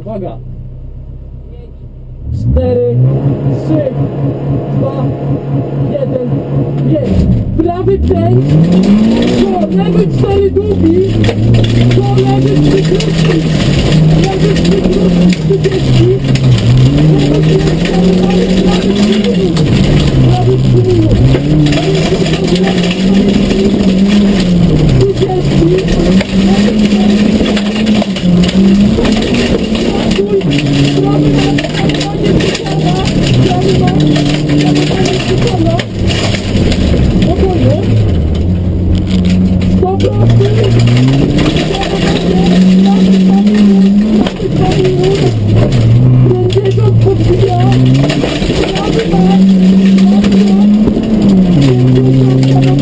Uwaga! Cztery, trzy, dwa, jeden, jest! Prawy kręg, do lewy cztery długi, do lewy trzy krótki, lewy trzy krótki, trzydzieści, lewy kręg, prawy, prawy, prawy trzy długi, prawy trzy długi, lewy trzy długi, lewy trzy długi,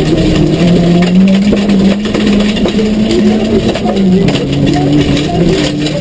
Thank you.